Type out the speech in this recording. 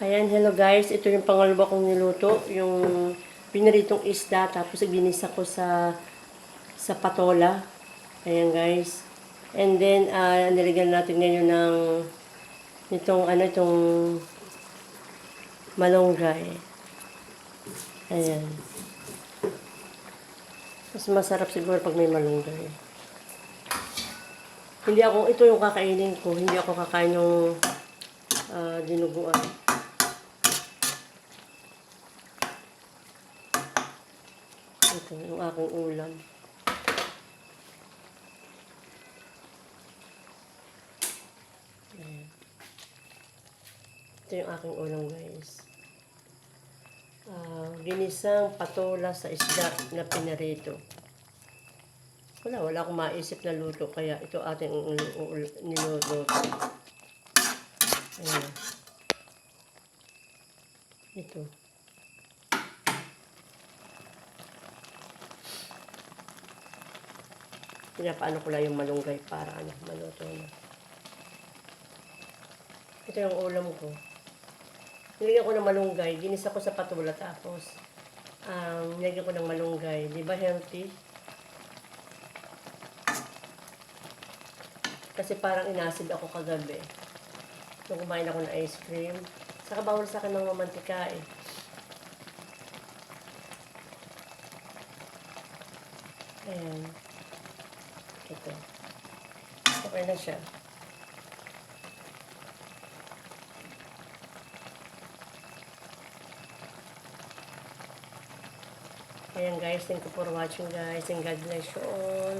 Ayan, hello guys. Ito yung pangalawa kong niluto. Yung pinaritong isda. Tapos ginisa ko sa sa patola. Ayan guys. And then, uh, nilagyan natin ngayon ng itong, ano, itong malunggay. Ayan. Mas masarap siguro pag may malunggay. Hindi ako, ito yung kakainin ko. Hindi ako kakain yung ah, dinuguan. Ito yung aking ulam. Ayan. Ito yung aking ulam guys. Ah, ginisang patola sa isda na pinarito. Wala, wala akong maisip na luto. Kaya ito ating niluto. Ayan. Ito. Pinapaano ko lang yung malunggay para ano, maluto na. Ito yung ulam ko. Nilagyan ko ng malunggay. Ginisa ko sa patula tapos um, nilagyan ko ng malunggay. Di ba healthy? Kasi parang inasid ako kagabi. Nung kumain ako ng ice cream. Saka bawal sa akin ng mamantika eh. Ayan. Ito. Okay na siya. Ayan guys, thank you for watching guys and God bless you all.